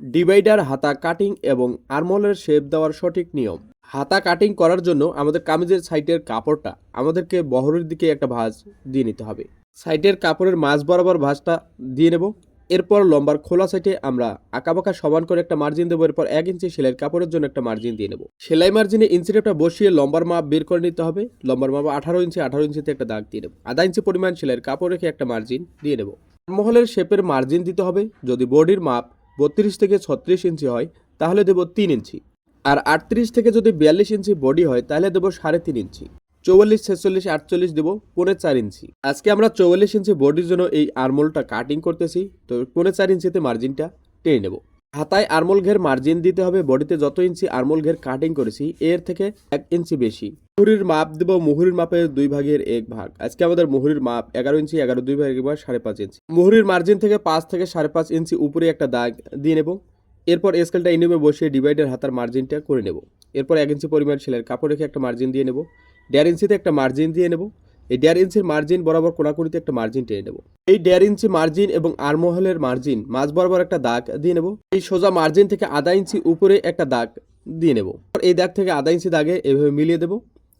Divider, হাতা cutting এবং আরমোলের shape দেওয়ার সঠিক নিয়ম। হাতা কাটিং করার জন্য আমাদের কামিজের সাইটের কাপড়টা আমাদেরকে বহরের দিকে একটা ভাঁজ দিয়ে নিতে হবে। সাইটের কাপড়ের মাঝ বরাবর ভাঁজটা দিয়ে নেব। এরপর লম্বার খোলা সাইটে আমরা আঁকাবাঁকা সমান করে একটা মার্জিন দেবো। এরপর এক ইঞ্চি সেলাইয়ের কাপড়ের জন্য একটা মার্জিন দিয়ে নেব। সেলাই মার্জিনে ইঞ্চি টেপটা বসিয়ে লম্বার মাপ বের করে নিতে হবে। লম্বার মাপ আঠারো ইঞ্চি, আঠারো ইঞ্চিতে একটা দাগ দিয়ে নেব। আধা ইঞ্চি পরিমাণ সেলাইয়ের কাপড় রেখে একটা মার্জিন দিয়ে নেব। মহলের শেপের মার্জিন দিতে হবে। যদি বডির মাপ বত্রিশ থেকে ছত্রিশ ইঞ্চি হয়, তাহলে দেব তিন ইঞ্চি। আর আটত্রিশ থেকে যদি বিয়াল্লিশ ইঞ্চি বডি হয়, তাহলে দেবো সাড়ে তিন ইঞ্চি। চৌয়াল্লিশ, ছেচল্লিশ, আটচল্লিশ দেবো পৌনে চার ইঞ্চি। আজকে আমরা চৌয়াল্লিশ ইঞ্চি বডির জন্য এই আরমোলটা কাটিং করতেছি, তো পৌনে চার ইঞ্চিতে মার্জিনটা টেনে নেব। হাতায় আরমোল ঘের মার্জিন দিতে হবে বডিতে যত ইঞ্চি আরমোল ঘের কাটিং করেছি, এর থেকে এক ইঞ্চি বেশি। মুহুরির মাপ দেবো, মুহুরির মাপের দুই ভাগের এক ভাগ। আজকে আমাদের মুহুরির মাপ এগারো ইঞ্চি, এগারো দুই ভাগের ভাগ সাড়ে পাঁচ ইঞ্চি। মুহুরির মার্জিন থেকে পাঁচ থেকে সাড়ে পাঁচ ইঞ্চি উপরে একটা দাগ দিয়ে নেব। এরপর স্কেলটা ইনিমে বসিয়ে ডিভাইডার হাতার মার্জিনটা করে নেব। এরপর এক ইঞ্চি পরিমাণ সেলের কাপড় রেখে একটা মার্জিন দিয়ে নেব। দেড় ইঞ্চিতে একটা মার্জিন দিয়ে নেব। এই দেড় ইঞ্চির মার্জিন বরাবর কোনাকুনিতে একটা মার্জিন টেনে নেব। এই দেড় ইঞ্চি মার্জিন এবং আরমহলের মার্জিন মাঝ বরাবর একটা দাগ দিয়ে নেব। এই সোজা মার্জিন থেকে আধা ইঞ্চি উপরে একটা দাগ দিয়ে নেব। এই দাগ থেকে আধা ইঞ্চি দাগে এভাবে মিলিয়ে দেবো।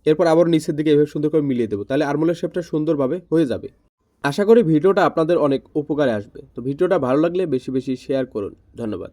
এরপর আবার নিচের দিকে এভাবে সুন্দর করে মিলিয়ে দেবো। তাহলে আরমোলের শেপটা সুন্দরভাবে হয়ে যাবে। আশা করি ভিডিওটা আপনাদের অনেক উপকারে আসবে। তো ভিডিওটা ভালো লাগলে বেশি বেশি শেয়ার করুন। ধন্যবাদ।